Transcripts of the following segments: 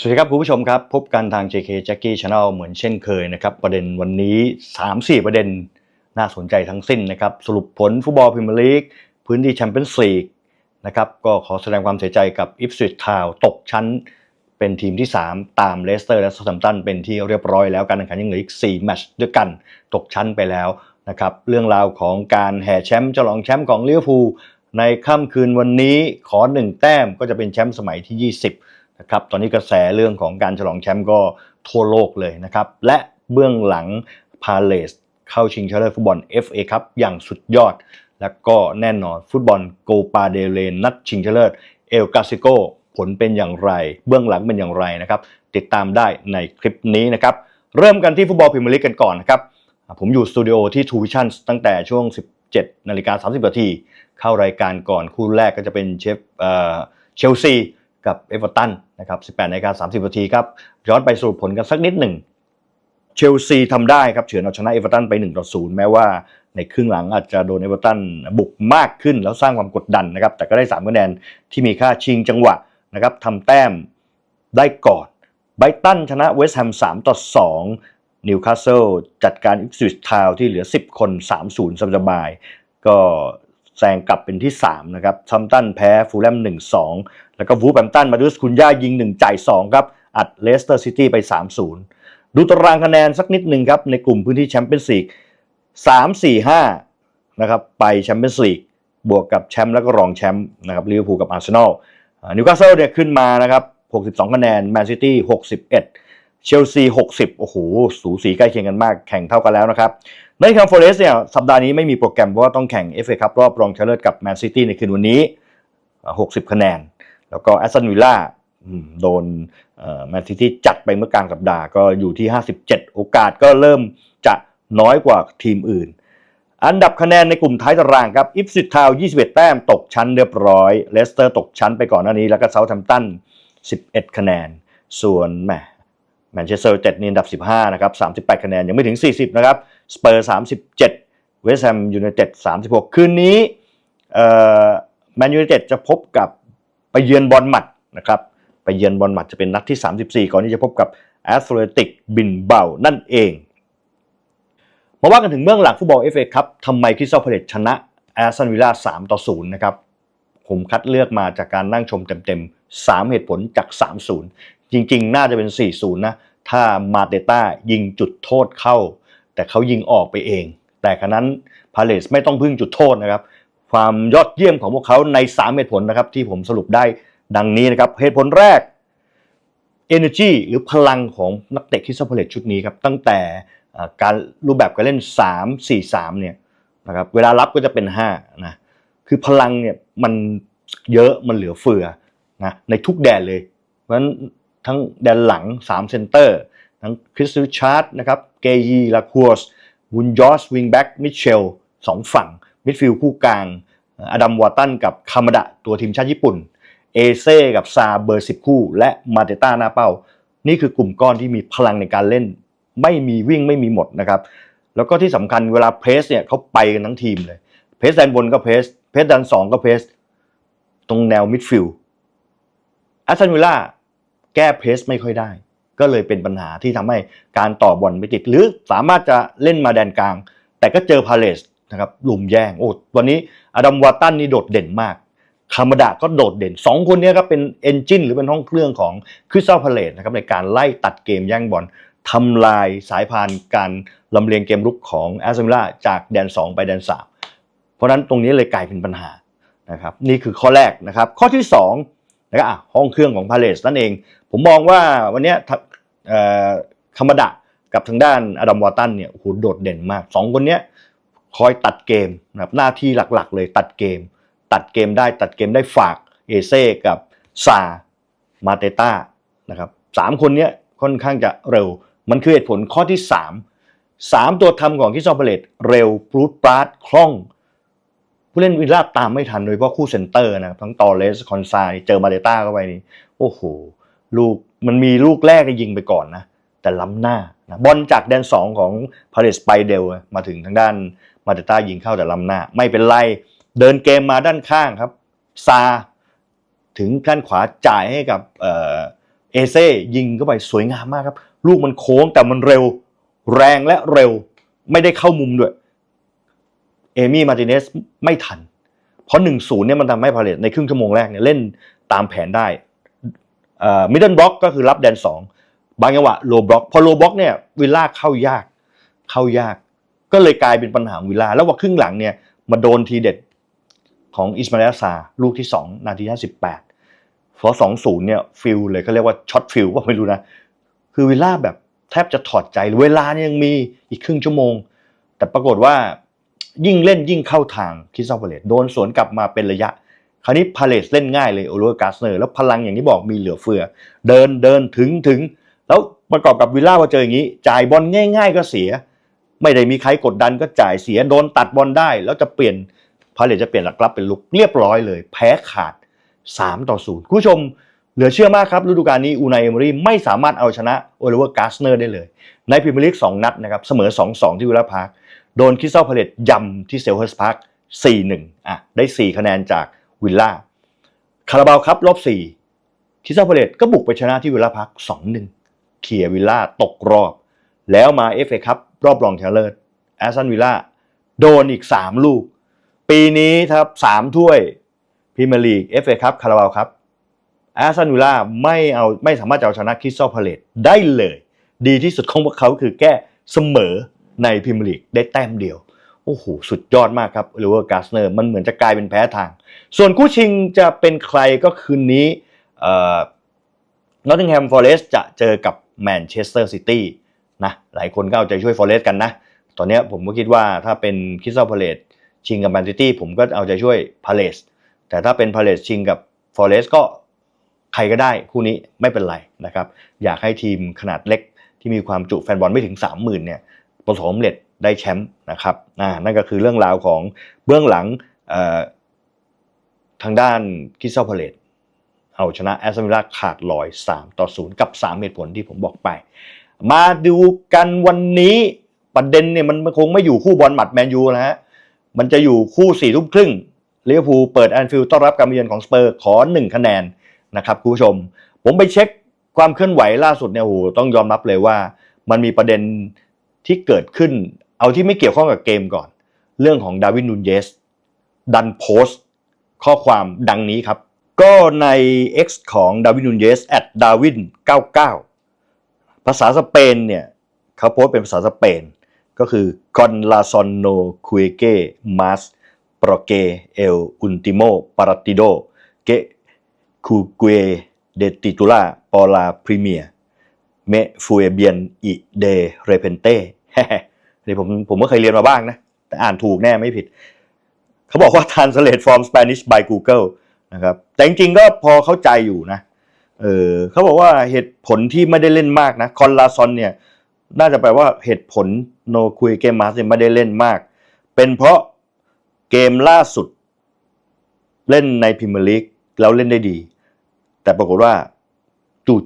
สวัสดีครับคุณผู้ชมครับ พบกันทาง JK Jackie Channel เหมือนเช่นเคยนะครับ ประเด็นวันนี้ 3-4 ประเด็นน่าสนใจทั้งสิ้นนะครับ สรุปผลฟุตบอลพรีเมียร์ลีกพื้นที่แชมเปี้ยนส์ลีกนะครับก็ขอแสดงความเสียใจกับอิฟส i ตทาวตกชั้นเป็นทีมที่ 3 ตามเลสเตอร์และซา u แ h มตันเป็นที่เรียบร้อยแล้วการแข่งขันยังเหลืออีก 4 แมตช์ด้วยกันตกชั้นไปแล้วนะครับเรื่องราวของการแห่แชมป์ฉลองแชมป์ของลิเวอร์พูลในค่ำคืนวันนี้ขอ 1 แต้มก็จะเป็นแชมป์สมัยที่ 20 นะครับตอนนี้กระแสเรื่องของการฉลองแชมป์ก็ทั่วโลกเลยนะครับ และเบื้องหลังพาเลสเข้าชิงชนะเลิศฟุตบอล FA ครับอย่างสุดยอด และก็แน่นอนฟุตบอลโกปาเดเลนนัดชิงชนะเลิศเอลกาซิโกผลเป็นอย่างไร เบื้องหลังเป็นอย่างไรนะครับ ติดตามได้ในคลิปนี้นะครับ เริ่มกันที่ฟุตบอลพรีเมียร์ลีกกันก่อนนะครับ ผมอยู่สตูดิโอที่ Two Vision ตั้งแต่ช่วง 17นาฬิกา30นาทีเข้ารายการก่อนคู่แรกก็จะเป็นเชฟเชลซี กับเอเวอร์ตันนะครับ18นาฬิกา30นาทีครับย้อนไปสรุปผลกันสักนิดหนึ่งเชลซีทำได้ครับเฉือนเอาชนะเอเวอร์ตันไป1ต่อ0แม้ว่าในครึ่งหลังอาจจะโดนเอเวอร์ตันบุกมากขึ้นแล้วสร้างความกดดันนะครับแต่ก็ได้3คะแนนที่มีค่าชิงจังหวะนะครับทำแต้มได้ก่อนไบรตันชนะเวสต์แฮม3ต่อ2นิวคาสเซิลจัดการอิปสวิชทาวที่เหลือ 10 คน 3-0สบายก็ แซงกลับเป็นที่ 3 นะครับซัมตันแพ้ฟูลแลม1-2 แล้วก็วูแฮมตันมาดูสคุณย่ายิง 1 จ่าย 2 ครับ อัดเลสเตอร์ซิตี้ไป 3-0 ดูตารางคะแนนสักนิดหนึ่งครับ ในกลุ่มพื้นที่แชมเปี้ยนส์ลีก3-4-5 นะครับ ไปแชมเปี้ยนส์ลีกบวกกับแชมป์แล้วก็รองแชมป์นะครับลิเวอร์พูลกับอาร์เซนอลนิวคาสเซิลเนี่ยขึ้นมานะครับ 62 คะแนนแมนซิตี้ 61 เชลซี 60 โอ้โห สูสีใกล้เคียงกันมาก แข่งเท่ากันแล้วนะครับ ในคัมฟอเรสเนี่ยสัปดาห์นี้ไม่มีโปรแกรมเพราะว่าต้องแข่ง FA คัพรอบรองชนะเลิศกับแมนซิตี้ในคืนวันนี้ 60 คะแนน แล้วก็แอสตันวิลล่าโดนแมนซิตี้จัดไปเมื่อกลางสัปดาห์ก็อยู่ที่ 57 โอกาสก็เริ่มจะน้อยกว่าทีมอื่น อันดับคะแนนในกลุ่มท้ายตารางครับอิฟซิตทาว 21 แต้มตกชั้นเรียบร้อยเลสเตอร์ตกชั้นไปก่อนหน้านี้ แล้วก็เซาท์แฮมป์ตัน 11 คะแนน ส่วนแมนเชสเตอร์ยูไนเต็ดนี่อันดับ 15 นะครับ 38 คะแนนยังไม่ถึง 40 นะครับ สเปอร์37เวสต์แฮมยูไนเต็ด36คืนนี้แมนยูไนเต็ดจะพบกับไปเยือนบอลหมัดนะครับไปเยือนบอลหมัดจะเป็นนัดที่ 34 ก่อนที่จะพบกับแอสโตเลติกบินเบานั่นเองมาว่ากันถึงเบื้องหลังฟุตบอลเอฟเอครับทำไมคริสตัลพาเลตชนะแอสตันวิลล่า3ต่อ0นะครับผมคัดเลือกมาจากการนั่งชมเต็มๆ 3 เหตุผลจาก 3-0 จริงๆ น่าจะเป็น 4-0 นะ ถ้ามาเตต้ายิงจุดโทษเข้า แต่เขายิงออกไปเอง แต่ครั้นั้นพาเลสไม่ต้องพึ่งจุดโทษนะครับ ความยอดเยี่ยมของพวกเขาใน 3 เหตุผลนะครับ ที่ผมสรุปได้ดังนี้นะครับ เหตุผลแรก energy หรือพลังของนักเตะคริสตัลพาเลตชุดนี้ครับ ตั้งแต่การรูปแบบการเล่น 3 4 3เนี่ยนะครับเวลารับก็จะเป็น5นะคือพลังเนี่ยมันเยอะมันเหลือเฟือนะในทุกแดนเลย เพราะฉะนั้นทั้งแดนหลัง3เซนเตอร์ ทั้งคริสติชาร์ดนะครับเกยีลาคัวสวุนยอสวิงแบ็กมิเชลสองฝั่ง มิดฟิลด์คู่กลาง อดัมวอตันกับคามาดะตัวทีมชาติญี่ปุ่น เอเซ่กับซาเบอร์สิบคู่ และมาเตต้าหน้าเป้า นี่คือกลุ่มก้อนที่มีพลังในการเล่น ไม่มีวิ่งไม่มีหมดนะครับ แล้วก็ที่สำคัญเวลาเพรสเนี่ยเขาไปกันทั้งทีมเลย เพรสแดนบนก็เพรส เพรสแดนสองก็เพรส ตรงแนวมิดฟิลด์แอสตันวิลล่าแก้เพรสไม่ค่อยได้ ก็เลยเป็นปัญหาที่ทำให้การต่อบอลไม่ติด หรือสามารถจะเล่นมาแดนกลาง แต่ก็เจอพาเลสนะครับลุมแย่งโอ้วันนี้อดัมวาตันนี่โดดเด่นมากคามาดะก็โดดเด่น 2 คนนี้ครับเป็นเอนจินหรือเป็นห้องเครื่องของคริสตัลพาเลสนะครับในการไล่ตัดเกมแย่งบอลทำลายสายพานการลำเลียงเกมรุกของแอสตันวิลล่าจากแดน 2 ไปแดน 3 เพราะนั้นตรงนี้เลยกลายเป็นปัญหานะครับนี่คือข้อแรกนะครับ ข้อที่2นะครับห้องเครื่องของพาเลสนั่นเอง ผมมองว่าวันนี้ คามาดะกับทางด้านอดัมวอตันเนี่ยโอ้โหโดดเด่นมาก 2 คนนี้คอยตัดเกมนะครับหน้าที่หลักๆ เลยตัดเกม ตัดเกมได้ตัดเกมได้ฝากเอเซ่กับซามาเตต้านะครับสามคนนี้ค่อนข้างจะเร็ว มันคือเหตุผลข้อที่ 3 3 ตัวทำของคิซอเปเลตเร็วปรูดปราดคล่อง ผู้เล่นวิลล่าตามไม่ทันโดยเฉพาะคู่เซนเตอร์นะทั้งตอเลสคอนซาเจอมาเตต้าเข้าไปนี่โอ้โห ลูก มันมีลูกแรกยิงไปก่อนนะ แต่ล้ำหน้านะบอลจากแดน 2 ของพาเลสไปเดลมาถึงทางด้านมาเตต้ายิงเข้าแต่ล้ำหน้า ไม่เป็นไร เดินเกมมาด้านข้างครับ ซา ถึงด้านขวาจ่ายให้กับเอเซ่ยิงเข้าไปสวยงามมากครับ ลูกมันโค้งแต่มันเร็ว แรงและเร็ว ไม่ได้เข้ามุมด้วย เอมี่มาติเนสไม่ทัน เพราะ1-0เนี่ยมันทำให้พาเลตในครึ่งชั่วโมงแรกเนี่ยเล่นตามแผนได้ มิดเดิลบล็อกก็คือรับแดน 2 บางจังหวะโลบล็อกพอโลบล็อกเนี่ยวิลล่าเข้ายากเข้ายาก ก็เลยกลายเป็นปัญหาวิลล่าแล้วว่าครึ่งหลังเนี่ยมาโดนทีเด็ดของอิสมาเอลซาลูกที่ 2 นาที58พอ2-0เนี่ยฟิลเลยเขาเรียกว่าช็อตฟิลว่าไม่รู้นะ คือวิลล่าแบบแทบจะถอดใจเวลาเนี่ยยังมีอีกครึ่งชั่วโมง แต่ปรากฏว่ายิ่งเล่นยิ่งเข้าทางคิสซาพาเลตโดนสวนกลับมาเป็นระยะ คราวนี้พาเลตเล่นง่ายเลยโอลิเวอร์กาสเนอร์แล้วพลังอย่างที่บอกมีเหลือเฟือ เดินเดินถึงถึง แล้วประกอบกับวิลล่าพอเจออย่างนี้ จ่ายบอลง่าย ๆ ก็เสีย ไม่ได้มีใครกดดันก็จ่ายเสียโดนตัดบอลได้ แล้วจะเปลี่ยนพาเลตจะเปลี่ยนหลักรับเป็นลุกเรียบร้อยเลย แพ้ขาด 3 ต่อ0คุณผู้ชมเหลือเชื่อมากครับฤดูกาลนี้อูนายเอมอรี่ไม่สามารถเอาชนะโอลิเวอร์กาสเนอร์ได้เลย ในพรีเมียร์ลีก2นัดนะครับเสมอ 2-2 ที่วิลล่าพาร์คโดนคิสตัลพาเลตยำที่เซลเฮอร์สพาร์ค4-1อะได้ 4 คะแนนจาก วิลล่าคาราบาวครับรอบ4คริสตัลพเลตก็บุกไปชนะที่วิลล่าพาร์ค2-1เขี่ยวิลล่าตกรอบ แล้วมาเอฟเอคัพรอบรองชนะเลิศแอสตันวิลล่าโดนอีก 3 ลูก ปีนี้ครับ3ถ้วยพรีเมียร์ลีกเอฟเอคัพคาราบาวครับแอสตันวิลล่าไม่เอาไม่สามารถจะเอาชนะคริสตัลพาเลตได้เลย ดีที่สุดของพวกเขาคือแก้เสมอในพรีเมียร์ลีกได้แต้มเดียว โอ้โหสุดยอดมากครับหรือว่ากาสเนอร์มันเหมือนจะกลายเป็นแพ้ทาง ส่วนคู่ชิงจะเป็นใครก็คืนนี้นอตติงแฮมฟอเรสต์จะเจอกับแมนเชสเตอร์ซิตี้นะหลายคนก็เอาใจช่วยฟอเรสต์กันนะ ตอนนี้ผมก็คิดว่าถ้าเป็นคริสตัลพาเลตชิงกับแมนซิตี้ผมก็เอาใจช่วยพาเลสแต่ถ้าเป็นพาเลสชิงกับฟอเรสต์ก็ใครก็ได้คู่นี้ไม่เป็นไรนะครับ อยากให้ทีมขนาดเล็กที่มีความจุแฟนบอลไม่ถึง 30,000เนี่ยประสบความสำเร็จ ได้แชมป์นะครับนั่นก็คือเรื่องราวของเบื้องหลังทางด้านคิสตัลพเลตเอาชนะแอสตันวิลล่าขาดลอย 3 ต่อ 0 กับ 3 เหตุผลที่ผมบอกไป มาดูกันวันนี้ประเด็นเนี่ยมันคงไม่อยู่คู่บอลหมัดแมนยูนะฮะ มันจะอยู่คู่สี่ทุ่มครึ่งลิเวอร์พูลเปิดแอนฟิลด์ต้อนรับการมาเยือนของสเปอร์ขอหนึ่งคะแนนนะครับคุณผู้ชม ผมไปเช็คความเคลื่อนไหวล่าสุดเนี่ยโหต้องยอมรับเลยว่า มันมีประเด็นที่เกิดขึ้น เอาที่ไม่เกี่ยวข้องกับเกมก่อน เรื่องของดาวินนูนเยสดันโพสต์ข้อความดังนี้ครับ ก็ใน X ของดาวินนูนเยส at ดาวิน99 ภาษาสเปนเนี่ยเขาโพสต์เป็นภาษาสเปน ก็คือ con la son no cueque más porque el último partido que jugué de titular por la Premier me fue bien y de repente นี่ผมผมก็เคยเรียนมาบ้างนะ แต่อ่านถูกแน่ไม่ผิด เขาบอกว่า translate from Spanish by Google นะครับ แต่จริงๆก็พอเข้าใจอยู่นะ เออเขาบอกว่าเหตุผลที่ไม่ได้เล่นมากนะคอนลาซอนเนี่ย น่าจะแปลว่าเหตุผลโนคุยเกมมาสเนี่ยไม่ได้เล่นมาก เป็นเพราะเกมล่าสุด เล่นในพรีเมลีกแล้วเล่นได้ดี แต่ปรากฏว่า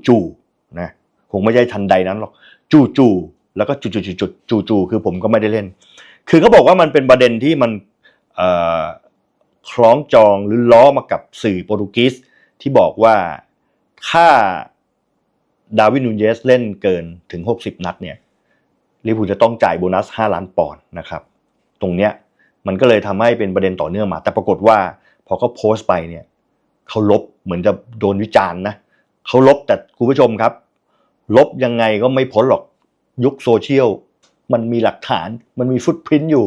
จู่ๆนะคงไม่ใช่ทันใดนั้นหรอก จู่ๆ แล้วก็จุดๆๆๆจู่ๆคือผมก็ไม่ได้เล่น คือเขาบอกว่ามันเป็นประเด็นที่มันคล้องจองหรือล้อมากับสื่อโปรตุเกสที่บอกว่าถ้าดาวินนูเยสเล่นเกินถึง 60 นัดเนี่ยลิเวอร์พูจะต้องจ่ายโบนัส 5 ล้านปอนด์นะครับ ตรงเนี้ยมันก็เลยทำให้เป็นประเด็นต่อเนื่องมา แต่ปรากฏว่าพอเขาโพสต์ไปเนี่ยเขาลบเหมือนจะโดนวิจารณ์นะเขาลบแต่คุณผู้ชมครับ ลบยังไงก็ไม่พ้นหรอก ยุคโซเชียลมันมีหลักฐานมันมีฟุตพิ้นอยู่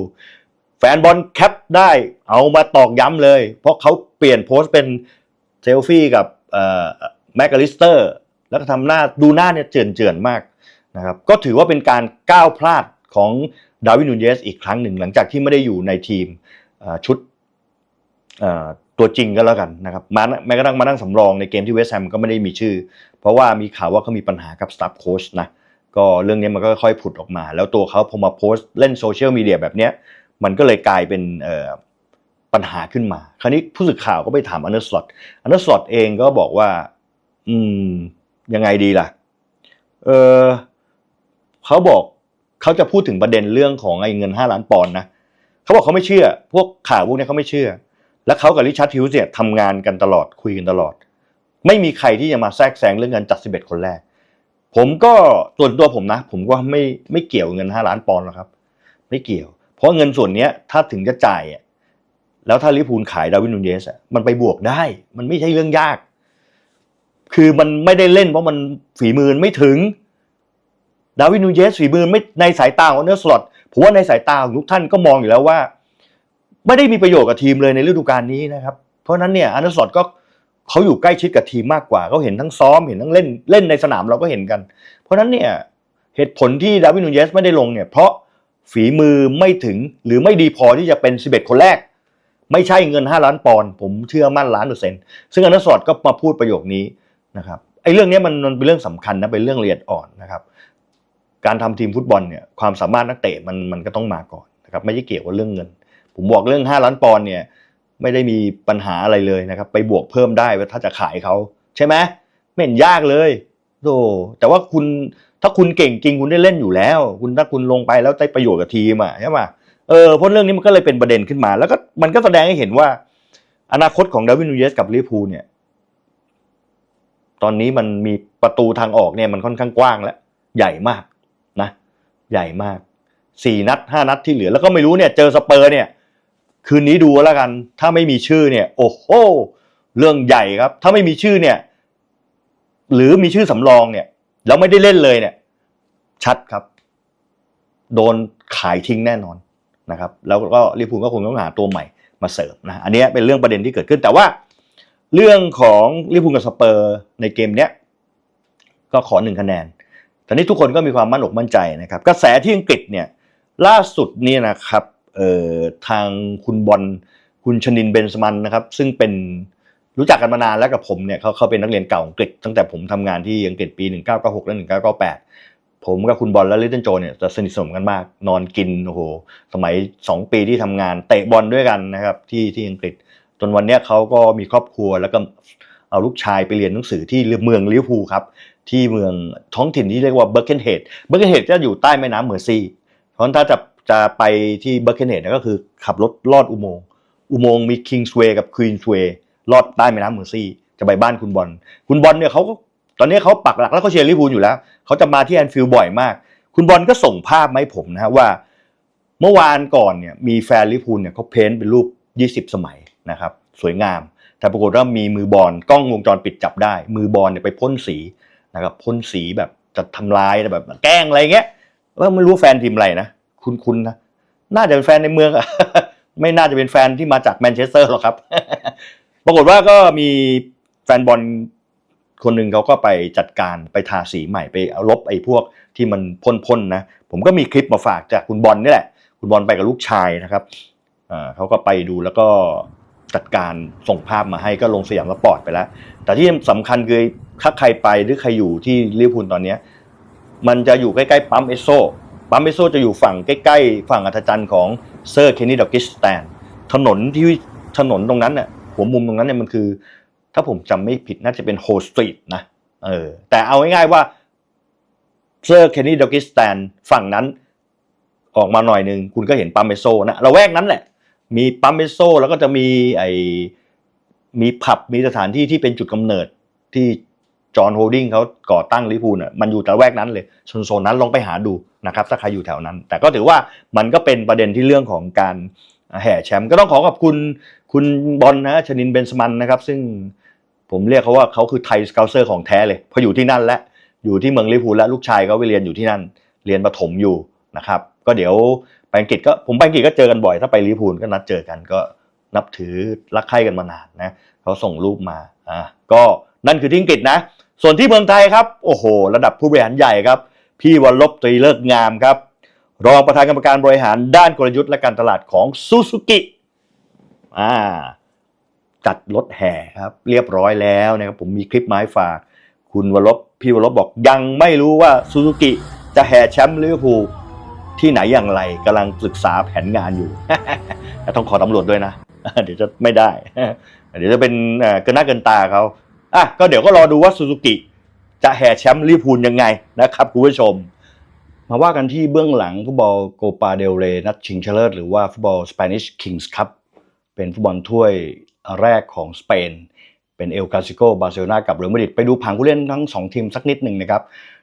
แฟนบอลแคปได้เอามาตอกย้ำเลย เพราะเขาเปลี่ยนโพสต์เป็นเซลฟี่กับแมคคาลิสเตอร์ แล้วก็ทำหน้าดูหน้าเนี่ยเจือนเจือนมากนะครับก็ถือว่าเป็นการก้าวพลาดของดาวินนูเยสอีกครั้งหนึ่ง หลังจากที่ไม่ได้อยู่ในทีมชุดตัวจริงก็แล้วกันนะครับมาแม้กระทั่งมานั่งสำรองในเกมที่เวสต์แฮมก็ไม่ได้มีชื่อ เพราะว่ามีข่าวว่าเขามีปัญหากับสตาฟโค้ชนะ ก็เรื่องนี้มันก็ค่อยๆผุดออกมา แล้วตัวเขาพอมาโพสต์เล่นโซเชียลมีเดียแบบเนี้ยมันก็เลยกลายเป็นปัญหาขึ้นมา คราวนี้ผู้สื่อข่าวก็ไปถามอันเดอร์สลอตอันเดอร์สลอตเองก็บอกว่า อืม ยังไงดีล่ะ เออเขาบอกเขาจะพูดถึงประเด็นเรื่องของไอ้เงินห้าล้านปอนด์นะเขาบอกเขาไม่เชื่อ พวกข่าวพวกนี้เขาไม่เชื่อ แล้วเขากับริชาร์ดฮิวส์เนี่ยทำงานกันตลอดคุยกันตลอด ไม่มีใครที่จะมาแทรกแซงเรื่องเงินจัด11คนแรก ผมก็ส่วนตัวผมนะ ผมก็ไม่ไม่เกี่ยวเงิน5ล้านปอนด์หรอกครับ ไม่เกี่ยว เพราะเงินส่วนเนี้ยถ้าถึงจะจ่ายแล้วถ้าลิพูลขายดาวินนูเยสอะมันไปบวกได้ มันไม่ใช่เรื่องยาก คือมันไม่ได้เล่นเพราะมันฝีมือไม่ถึงดาวินนูเยสฝีมือไม่ในสายตาของเนอร์สลอตผมว่าในสายตาของทุกท่านก็มองอยู่แล้วว่า ไม่ได้มีประโยชน์กับทีมเลยในฤดูกาลนี้นะครับ เพราะนั้นเนี่ยอาร์เนอร์สลอตก็ เขาอยู่ใกล้ชิดกับทีมมากกว่าเขาเห็นทั้งซ้อมเห็นทั้งเล่นเล่นในสนามเราก็เห็นกัน เพราะฉะนั้นเนี่ยเหตุผลที่ดาวินนูเยสไม่ได้ลงเนี่ยเพราะฝีมือไม่ถึงหรือไม่ดีพอที่จะเป็น 11 คนแรก ไม่ใช่เงิน 5 ล้านปอนด์ผมเชื่อมั่นล้านเปอร์เซ็นต์ซึ่งอนอร์สอตก็มาพูดประโยคนี้นะครับไอ้เรื่องนี้มันมันเป็นเรื่องสำคัญนะเป็นเรื่องละเอียดอ่อนนะครับ การทำทีมฟุตบอลเนี่ยความสามารถนักเตะมันมันก็ต้องมาก่อนนะครับไม่ใช่เกี่ยวกับเรื่องเงิน ผมบอกเรื่อง 5 ล้านปอนด์เนี่ย ไม่ได้มีปัญหาอะไรเลยนะครับ ไปบวกเพิ่มได้ถ้าจะขายเขาใช่ไหมไม่เห็นยากเลยโธ่แต่ว่าคุณถ้าคุณเก่งจริงคุณได้เล่นอยู่แล้ว คุณถ้าคุณลงไปแล้วได้ประโยชน์กับทีมอะใช่ไหมเออเพราะเรื่องนี้มันก็เลยเป็นประเด็นขึ้นมา แล้วก็มันก็แสดงให้เห็นว่า อนาคตของดาวินนูเยสกับลิพูเนี่ย ตอนนี้มันมีประตูทางออกเนี่ยมันค่อนข้างกว้างแล้วใหญ่มากนะ ใหญ่มากสี่นัดห้านัดที่เหลือ แล้วก็ไม่รู้เนี่ย เจอสเปอร์เนี่ย คืนนี้ดูแล้วกัน ถ้าไม่มีชื่อเนี่ย โอ้โห เรื่องใหญ่ครับ ถ้าไม่มีชื่อเนี่ย หรือมีชื่อสำรองเนี่ย แล้วไม่ได้เล่นเลยเนี่ย ชัดครับ โดนขายทิ้งแน่นอนนะครับ แล้วก็ลิเวอร์พูลก็คงต้องหาตัวใหม่มาเสริมนะอันนี้เป็นเรื่องประเด็นที่เกิดขึ้นแต่ว่า เรื่องของลิเวอร์พูลกับสเปอร์ในเกมเนี้ยก็ขอหนึ่งคะแนนต่นี่ทุกคนก็มีความมั่นอกมั่นใจนะครับ กระแสที่อังกฤษเนี่ยล่าสุดนี่นะครับ ทางคุณบอลคุณชนินเบนสมันนะครับ ซึ่งเป็นรู้จักกันมานานแล้วกับผมเนี่ยเขาเขาเป็นนักเรียนเก่าอังกฤษตั้งแต่ผมทำงานที่อังกฤษปี 1996 และ 1998 ผมกับคุณบอลและลิตเติ้ลโจเนี่ยจะสนิทสนมกันมาก นอนกินโอ้โหสมัย 2 ปีที่ทำงานเตะบอลด้วยกันนะครับที่ที่อังกฤษ จนวันเนี้ยเขาก็มีครอบครัวแล้วก็เอาลูกชายไปเรียนหนังสือที่เมืองลิเวอร์พูลครับที่เมืองท้องถิ่นที่เรียกว่าเบอร์เกนเฮดเบอร์เกนเฮดจะอยู่ใต้แม่น้ำเมอร์ซีเพราะฉะนั้นถ้าจะ จะไปที่เบอร์เกนเฮดก็คือขับรถลอดอุโมงค์อุโมงค์มีคิงส์เวย์กับควีนส์เวย์ลอดใต้แม่น้ำเมอร์ซีจะไปบ้านคุณบอลคุณบอลเนี่ยเขาก็ตอนนี้เขาปักหลักแล้วเขาเชียร์ลิเวอร์พูลอยู่แล้วเขาจะมาที่แอนฟิลด์บ่อยมาก คุณบอลก็ส่งภาพมาให้ผมนะฮะว่า เมื่อวานก่อนเนี่ยมีแฟนลิเวอร์พูลเนี่ยเขาเพ้นท์เป็นรูป 20 สมัยนะครับสวยงาม แต่ปรากฏว่ามีมือบอลกล้องวงจรปิดจับได้ มือบอลเนี่ยไปพ่นสีนะครับพ่นสีแบบจะทำลายแบบแกล้งอะไรเงี้ยว่าไม่รู้แฟนทีมอะไรนะ คุณๆนะน่าจะเป็นแฟนในเมืองอะไม่น่าจะเป็นแฟนที่มาจากแมนเชสเตอร์หรอกครับ ปรากฏว่าก็มีแฟนบอลคนหนึ่งเขาก็ไปจัดการไปทาสีใหม่ไปเอาลบไอ้พวกที่มันพ่นๆนะ ผมก็มีคลิปมาฝากจากคุณบอลนี่แหละ คุณบอลไปกับลูกชายนะครับเขาก็ไปดูแล้วก็จัดการส่งภาพมาให้ก็ลงสยามสปอร์ตไปแล้ว แต่ที่สำคัญคือถ้าใครไปหรือใครอยู่ที่ลิเวอร์พูลตอนเนี้ยมันจะอยู่ใกล้ๆปั๊มเอสโซ ปั๊มเอสโซจะอยู่ฝั่งใกล้ๆ ฝั่งอัธจันทร์ของเซอร์เคนนีดอกิสแตนถนนที่ถนนตรงนั้นเนี่ยหัวมุมตรงนั้นเนี่ยมันคือ ถ้าผมจำไม่ผิดน่าจะเป็นโฮสตรีทนะเออแต่เอาง่ายๆว่าเซอร์เคนนีดอกิสแตนฝั่งนั้นออกมาหน่อยหนึ่งคุณก็เห็นปั๊มเอสโซนะเราแวกนั้นแหละ มีปั๊มเอสโซแล้วก็จะมีไอมีผับมีสถานที่ที่เป็นจุดกำเนิดที่ จอห์นโฮลดิ้งเขาก่อตั้งลิพูลน่ะมันอยู่แต่ละแวกนั้นเลยโซนนั้นลองไปหาดูนะครับถ้าใครอยู่แถวนั้น แต่ก็ถือว่ามันก็เป็นประเด็นที่เรื่องของการแห่แชมป์ก็ต้องขอขอบคุณคุณบอลนะชนินเบนสมันนะครับ ซึ่งผมเรียกเขาว่าเขาคือไทยสเกลเซอร์ของแท้เลยเพราะอยู่ที่นั่นและอยู่ที่เมืองลิพูลและลูกชายเขาไปเรียนอยู่ที่นั่น เรียนประถมอยู่นะครับ ก็เดี๋ยวไปอังกฤษก็ผมไปอังกฤษก็เจอกันบ่อยถ้าไปลิพูลก็นัดเจอกันก็นับถือรักใคร่กันมานานนะเขาส่งรูปมาอะก็นั่นคือที่อังกฤษนะ ส่วนที่เมืองไทยครับ โอ้โห ระดับผู้บริหารใหญ่ครับ พี่วันลบตรีเลิกงามครับ รองประธานกรรมการบริหารด้านกลยุทธ์และการตลาดของซูซูกิอ่าจัดรถแห่ครับ เรียบร้อยแล้วนะครับผมมีคลิปไม้ฝาก คุณวรลบพี่วรลบบอกยังไม่รู้ว่าซูซูกิจะแห่แชมป์ลิเวอร์พูลที่ไหนอย่างไรกำลังศึกษาแผนงานอยู่ ต้องขอตำรวจด้วยนะ เดี๋ยวจะไม่ได้ เดี๋ยวจะเป็นเกินหน้าเกินตาเขา อะก็เดี๋ยวก็รอดูว่าซูซูกิจะแห่แชมป์ลิพูลยังไงนะครับคุณผู้ชม มาว่ากันที่เบื้องหลังฟุตบอลโกปาเดลเรนัดชิงชนะเลิศหรือว่าฟุตบอลสเปนิชคิงส์คัพเป็นฟุตบอลถ้วยแรกของสเปน เป็นเอลคาซิโกบาร์เซโลนากับเรอัลมาดริดไปดูผังผู้เล่นทั้ง 2 ทีมสักนิดหนึ่งนะครับ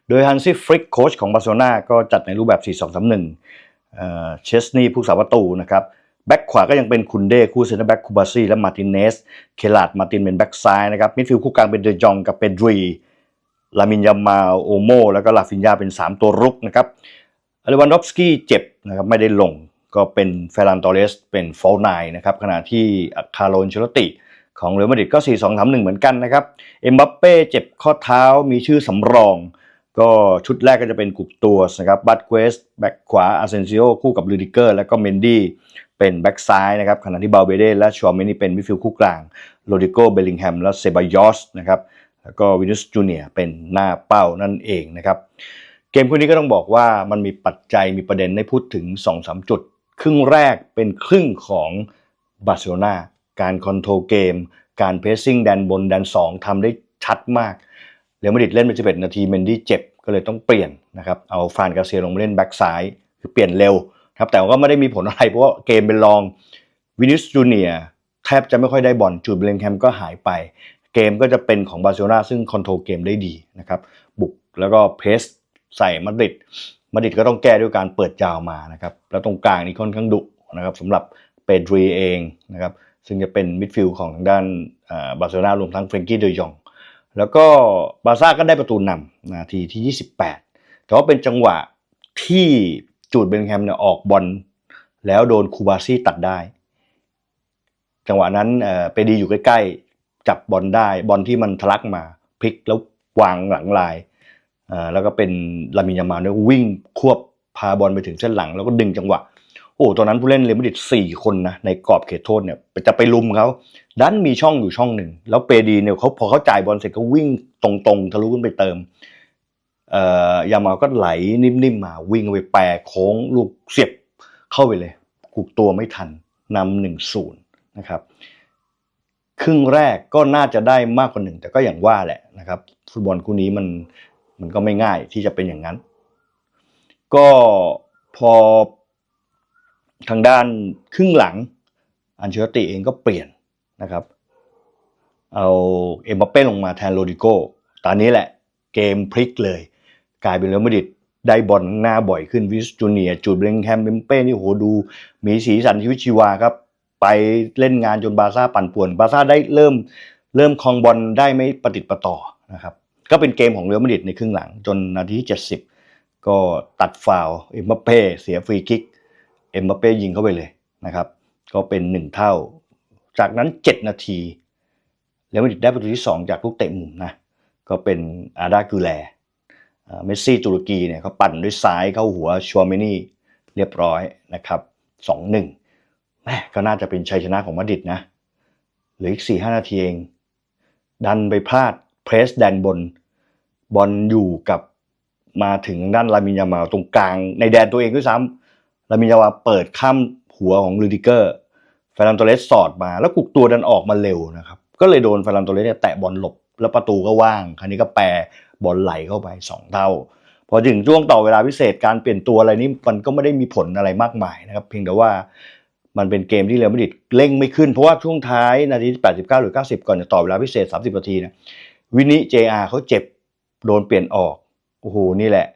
โดยฮันซี่ฟริกโค้ชของบาร์เซโลนาก็จัดในรูปแบบ 4-2-3-1เอ่อเชสนีผู้สาประตูนะครับ แบ็กขวาก็ยังเป็นคุนเด้คู่เซนเตอร์แบ็กคูบาซีและมาร์ตินเนส เคลาดมาร์ตินเป็นแบ็กซ้ายนะครับ มิดฟิลด์คู่กลางเป็นเดจองกับเปดรีลามินยามาโอโมแล้วก็ลาฟินยาเป็น 3 ตัวรุกนะครับอเลวันดอฟสกี้เจ็บนะครับไม่ได้ลงก็เป็นเฟรนตอเรสเป็นโฟอลไนนะครับขณะที่คาร์โลนเชลติของเรอัลมาดริดก็ 4-2-3-1 เหมือนกันนะครับ เอ็มบัปเป้เจ็บข้อเท้ามีชื่อสำรอง ก็ชุดแรกก็จะเป็นกุกตัวนะครับบัตเควสแบ็กขวาอาเซนซิโอคู่กับลูดิเกอร์ แล้วก็เมนดี้ เป็นแบ็กซ้ายนะครับขณะที่บาเบเดและชัวเมนี่เป็นมิดฟิลด์คู่กลางโรดิโกเบลลิงแฮมและเซบายอสนะครับแล้วก็วินิสจูเนียเป็นหน้าเป้านั่นเองนะครับเกมคู่นี้ก็ต้องบอกว่ามันมีปัจจัยมีประเด็นให้พูดถึง 2-3 จุด ครึ่งแรกเป็นครึ่งของบาร์เซโลนาการคอนโทรลเกม การเพรสซิ่งแดนบนแดน2ทำได้ชัดมากเรอัลมาดริดเล่นไป11นาทีเมนดี้เจ็บก็เลยต้องเปลี่ยนนะครับเอาฟานกาเซียลงมาเล่นแบ็กซ้ายคือเปลี่ยนเร็ว ครับแต่ก็ไม่ได้มีผลอะไรเพราะว่าเกมเป็นรองวินิสจูเนียแทบจะไม่ค่อยได้บอลจูดเบลงแฮมก็หายไป เกมก็จะเป็นของบาร์เซโลนาซึ่งคอนโทรลเกมได้ดีนะครับบุกแล้วก็เพรสใส่มาดริดมาดริดก็ต้องแก้ด้วยการเปิดยาวมานะครับแล้วตรงกลางนี่ค่อนข้างดุนะครับสำหรับเปดรีเองนะครับซึ่งจะเป็นมิดฟิลด์ของทางด้านบาร์เซโลนารวมทั้งเฟรนกี้เดยองแล้วก็บาร์ซ่าก็ได้ประตูนำนาทีที่ 28 แต่ว่าเป็นจังหวะที่ จูดเบนแฮมเนี่ยออกบอลแล้วโดนคูบาซี่ตัดได้ จังหวะนั้นเอ่อเปดีอยู่ใกล้ๆ จับบอลได้บอลที่มันทะลักมาพลิกแล้ววางหลังลายแล้วก็เป็นลามินยามาเนี่ยวิ่งควบพาบอลไปถึงเส้นหลัง แล้วก็ดึงจังหวะ โอ้ตอนนั้นผู้เล่นเรอัลมาดริดสี่คนนะในกรอบเขตโทษเนี่ยจะไปลุมเขาดันมีช่องอยู่ช่องหนึ่ง แล้วเปดีเนี่ยเขาพอเขาจ่ายบอลเสร็จก็วิ่งตรงๆ ทะลุขึ้นไปเติม ยามาก็ไหลนิ่มๆมาวิ่งไปแปรโค้งลูกเสียบเข้าไปเลยกุกตัวไม่ทันนำหนึ่งศูนย์นะครับครึ่งแรกก็น่าจะได้มากกว่าหนึ่งแต่ก็อย่างว่าแหละนะครับ ฟุตบอลคู่นี้มันมันก็ไม่ง่ายที่จะเป็นอย่างนั้น ก็พอทางด้านครึ่งหลัง อันเชลติเองก็เปลี่ยนนะครับ เอาเอ็มบัปเป้ลงมาแทนโรดิโกตอนนี้แหละเกมพลิกเลย กลายเป็นเรอัลมาดริดได้บอลหน้าบ่อยขึ้นวิสจูเนียจูดเบลงแฮมเบมเป้นี่โหดู มีสีสันชีวิตชีวาครับ ไปเล่นงานจนบาซ่าปั่นป่วน บาซ่าได้เริ่มเริ่มครองบอลได้ไม่ประติดประต่อนะครับก็เป็นเกมของเรอัลมาดริดในครึ่งหลังจนนาทีที่ 70 ก็ตัดฟาวล์เอ็มบัปเป้เสียฟรีคิกเอ็มบัปเป้ยิงเข้าไปเลยนะครับ ก็เป็นหนึ่งเท่า จากนั้น 7 นาทีเรอัลมาดริดได้ประตูที่ 2 จากลูกเตะมุมนะก็เป็นอาดากูแล เมสซี่ตุรกีเนี่ยเขาปั่นด้วยซ้ายเข้าหัวชัวเมนี่เรียบร้อยนะครับ2-1แม่ก็น่าจะเป็นชัยชนะของมาดริดนะเหลืออีก4-5นาทีเอง ดันไปพลาดเพรสแดนบน บอลอยู่กับมาถึงด้านลามินยามาตรงกลาง ในแดนตัวเองด้วยซ้ำลามินยามาเปิดข้ามหัวของลูดิเกอร์ฟรันโตเลสสอดมา แล้วกุกตัวดันออกมาเร็วนะครับ ก็เลยโดนฟรันโตเลสเนี่ยแตะบอลหลบ แล้วประตูก็ว่าง คราวนี้ก็แปร บอลไหลเข้าไปสองเท่า พอถึงช่วงต่อเวลาพิเศษการเปลี่ยนตัวอะไรนี้มันก็ไม่ได้มีผลอะไรมากมายนะครับ เพียงแต่ว่ามันเป็นเกมที่เรอัลมาดริดเร่งไม่ขึ้น เพราะว่าช่วงท้ายนาทีที่ 89 หรือ 90 ก่อนจะต่อเวลาพิเศษ 30 นาทีนี่ยวินิเจอาเขาเจ็บโดนเปลี่ยนออกโอ้โหนี่แหละ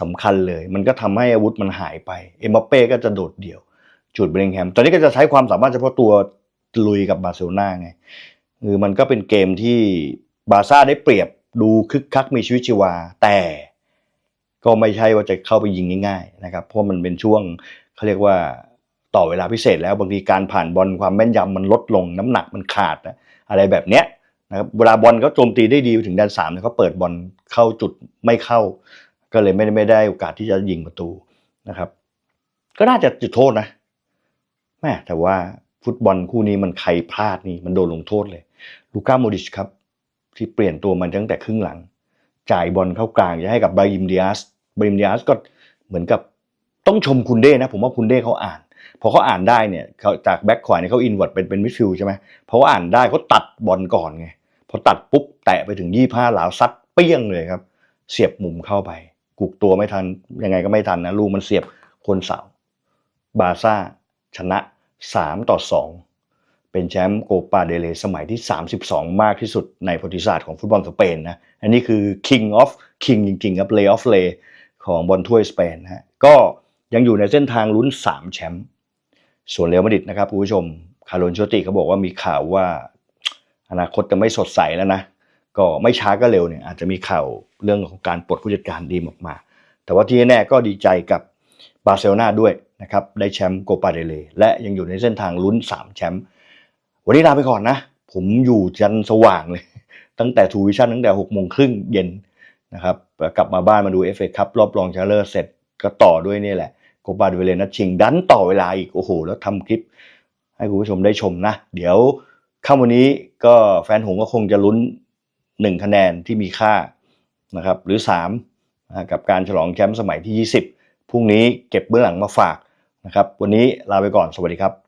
สำคัญเลย มันก็ทำให้อาวุธมันหายไป เอ็มบัปเป้ก็จะโดดเดี่ยว จุดเบลงแฮม ตอนนี้ก็จะใช้ความสามารถเฉพาะตัวลุยกับบาร์เซโลนาไงคือมันก็เป็นเกมที่บาร์ซ่าได้เปรียบ ดูคึกคักมีชีวิตชีวา แต่ก็ไม่ใช่ว่าจะเข้าไปยิงง่ายๆนะครับเพราะมันเป็นช่วงเขาเรียกว่าต่อเวลาพิเศษแล้วบางทีการผ่านบอลความแม่นยำมันลดลงน้ำหนักมันขาดนะอะไรแบบเนี้ยนะครับเวลาบอลเขาโจมตีได้ดีถึงแดนสามเนี่ยเขาเปิดบอลเข้าจุดไม่เข้า ก็เลยไม่ได้ไม่ได้โอกาสที่จะยิงประตูนะครับ ก็น่าจะจุดโทษนะแม่แต่ว่าฟุตบอลคู่นี้มันใครพลาดนี่มันโดนลงโทษเลยลูก้าโมดิชครับ ที่เปลี่ยนตัวมันตั้งแต่ครึ่งหลัง จ่ายบอลเข้ากลางจะให้กับบาฮิมเดิอาสบาฮิมเดิอาสก็เหมือนกับต้องชมคุณเด้นะ ผมว่าคุณเด้เขาอ่าน พอเขาอ่านได้เนี่ยเขาจากแบ็คขวาเนี่ยเขาอินเวิร์ดเป็นเป็นมิดฟิลด์ใช่ไหมเพราะว่าอ่านได้เขาตัดบอลก่อนไงพอตัดปุ๊บแตะไปถึงยี่ห้าหลาวซัดเปี้ยงเลยครับ เสียบมุมเข้าไป กุกตัวไม่ทันยังไงก็ไม่ทันนะลูกมันเสียบคนเสาบาร์ซ่าชนะสามต่อสอง เป็นแชมป์โกปาเดเลสมัยที่ 32 มากที่สุดในประวัติศาสตร์ของฟุตบอลสเปนนะ อันนี้คือ King of King จริงๆครับ Lay of Lay ของบอลถ้วยสเปนนะฮะ ก็ยังอยู่ในเส้นทางลุ้น 3 แชมป์ ส่วนเรอัลมาดริดนะครับคุณผู้ชม คาร์ลนโชติเขาบอกว่ามีข่าวว่า อนาคตจะไม่สดใสแล้วนะ ก็ไม่ช้าก็เร็วเนี่ยอาจจะมีข่าวเรื่องของการปลดผู้จัดการดีมออกมา แต่ว่าที่แน่ก็ดีใจกับบาร์เซโลนาด้วยนะครับ ได้แชมป์โกปาเดเลและยังอยู่ในเส้นทางลุ้น 3 แชมป์ วันนี้ลาไปก่อนนะ ผมอยู่จันสว่างเลย ตั้งแต่ทูวิชั่นตั้งแต่6โมงครึ่งเย็นนะครับกลับมาบ้านมาดูเอฟเอคัพรอบรองชนะเลิศเสร็จก็ต่อด้วยนี่แหละโกปาเดเลนัดชิงดันต่อเวลาอีกโอ้โห แล้วทำคลิป ให้คุณผู้ชมได้ชมนะ เดี๋ยวค่ำวันนี้ก็แฟนหงก็คงจะลุ้น 1 คะแนนที่มีค่านะครับหรือ 3 กับการฉลองแชมป์สมัยที่ 20 พรุ่งนี้เก็บเบื้องหลังมาฝากนะครับ วันนี้ลาไปก่อนสวัสดีครับ